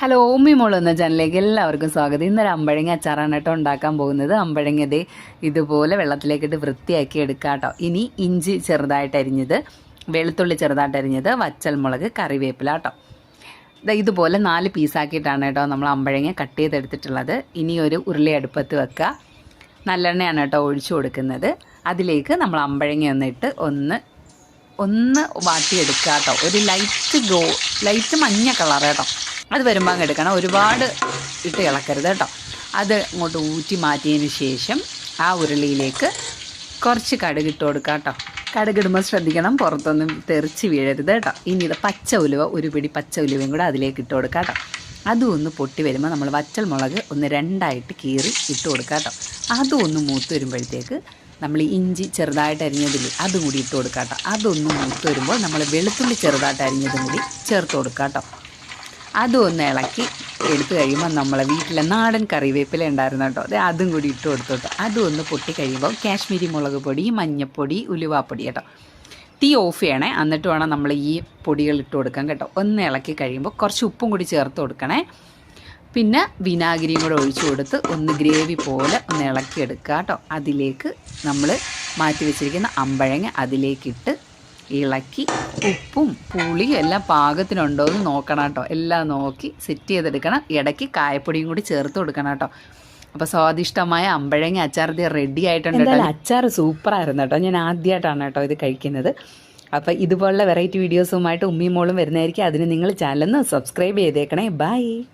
Hello ഓമി മോൾ എന്ന ചാനലിലേക്ക് എല്ലാവർക്കും സ്വാഗതം. ഇന്നൊരു അമ്പഴങ്ങ അച്ചാറാണ് കേട്ടോ ഉണ്ടാക്കാൻ പോകുന്നത്. അമ്പഴങ്ങത് ഇതുപോലെ വെള്ളത്തിലേക്കിട്ട് വൃത്തിയാക്കി എടുക്കാം കേട്ടോ. ഇനി ഇഞ്ചി ചെറുതായിട്ട് അരിഞ്ഞത് വെളുത്തുള്ളി ചെറുതായിട്ട് അരിഞ്ഞത് വച്ചൽമുളക് കറിവേപ്പില കേട്ടോ. ഇതുപോലെ നാല് പീസാക്കിയിട്ടാണ് കേട്ടോ നമ്മൾ അമ്പഴങ്ങ കട്ട് ചെയ്തെടുത്തിട്ടുള്ളത്. ഇനി ഒരു ഉരുളി അടുപ്പത്ത് വെക്കുക. നല്ലെണ്ണയാണ് കേട്ടോ ഒഴിച്ചു കൊടുക്കുന്നത്. അതിലേക്ക് നമ്മൾ അമ്പഴങ്ങ ഒന്നിട്ട് ഒന്ന് ഒന്ന് വാട്ടിയെടുക്കുക കേട്ടോ. ഒരു ലൈറ്റ് ഗോ ലൈറ്റ് മഞ്ഞ കളർ കേട്ടോ. അത് വരുമ്പോൾ അങ്ങ് എടുക്കണം. ഒരുപാട് ഇട്ട് ഇളക്കരുത് കേട്ടോ. അത് അങ്ങോട്ട് ഊറ്റി മാറ്റിയതിന് ശേഷം ആ ഉരുളിയിലേക്ക് കുറച്ച് കടുക് ഇട്ട് കൊടുക്കുക കേട്ടോ. കടുകിടുമ്പോൾ ശ്രദ്ധിക്കണം പുറത്തൊന്നും തെറിച്ച് വീഴരുത് കേട്ടോ. ഇനി ഇത് പച്ച ഉലുവ ഒരു പിടി പച്ച ഉലുവയും കൂടെ അതിലേക്ക് ഇട്ട് കൊടുക്കാം കേട്ടോ. അതും ഒന്ന് പൊട്ടി വരുമ്പോൾ നമ്മൾ വച്ചൽ മുളക് ഒന്ന് രണ്ടായിട്ട് കീറി ഇട്ട് കൊടുക്കാം കേട്ടോ. അതും ഒന്ന് മൂത്ത് വരുമ്പോഴത്തേക്ക് നമ്മൾ ഇഞ്ചി ചെറുതായിട്ട് അരിഞ്ഞതിൽ അതും കൂടി ഇട്ട് കൊടുക്കാം കേട്ടോ. അതൊന്ന് മൂത്ത് വരുമ്പോൾ നമ്മൾ വെളുത്തുള്ളി ചെറുതായിട്ട് അരിഞ്ഞതും കൂടി ചേർത്ത് കൊടുക്കാം കേട്ടോ. അതും ഒന്ന് ഇളക്കി എടുത്തു കഴിയുമ്പോൾ നമ്മളെ വീട്ടിലെ നാടൻ കറിവേപ്പില ഉണ്ടായിരുന്നു കേട്ടോ. അതെ അതും കൂടി ഇട്ട് കൊടുത്തു കേട്ടോ അതും ഒന്ന് പൊട്ടി കഴിയുമ്പോൾ കാശ്മീരി മുളക് പൊടി മഞ്ഞപ്പൊടി ഉലുവാപ്പൊടി കേട്ടോ. തീ ഓഫ് ചെയ്യണേ. എന്നിട്ട് വേണം നമ്മൾ ഈ പൊടികൾ ഇട്ട് കൊടുക്കാൻ കേട്ടോ. ഒന്ന് ഇളക്കി കഴിയുമ്പോൾ കുറച്ച് ഉപ്പും കൂടി ചേർത്ത് കൊടുക്കണേ. പിന്നെ വിനാഗിരിയും കൂടെ ഒഴിച്ചു കൊടുത്ത് ഒന്ന് ഗ്രേവി പോലെ ഒന്ന് ഇളക്കിയെടുക്കുക കേട്ടോ. അതിലേക്ക് നമ്മൾ മാറ്റി വെച്ചിരിക്കുന്ന അമ്പഴങ്ങ അതിലേക്കിട്ട് ഇളക്കി ഉപ്പും പുളിയും എല്ലാം പാകത്തിനുണ്ടോ എന്ന് നോക്കണം കേട്ടോ. എല്ലാം നോക്കി സെറ്റ് ചെയ്തെടുക്കണം. ഇടയ്ക്ക് കായപ്പൊടിയും കൂടി ചേർത്ത് കൊടുക്കണം കേട്ടോ. അപ്പോൾ സ്വാദിഷ്ടമായ അമ്പഴങ്ങ അച്ചാർ ഇത് റെഡി ആയിട്ടുണ്ട് കേട്ടോ. അച്ചാർ സൂപ്പറായിരുന്നു കേട്ടോ. ഞാൻ ആദ്യമായിട്ടാണ് കേട്ടോ ഇത് കഴിക്കുന്നത്. അപ്പോൾ ഇതുപോലുള്ള വെറൈറ്റി വീഡിയോസുമായിട്ട് ഉമ്മിയും മോളും വരുന്നതായിരിക്കും. അതിന് നിങ്ങൾ ചാനലൊന്ന് സബ്സ്ക്രൈബ് ചെയ്തേക്കണേ. ബൈ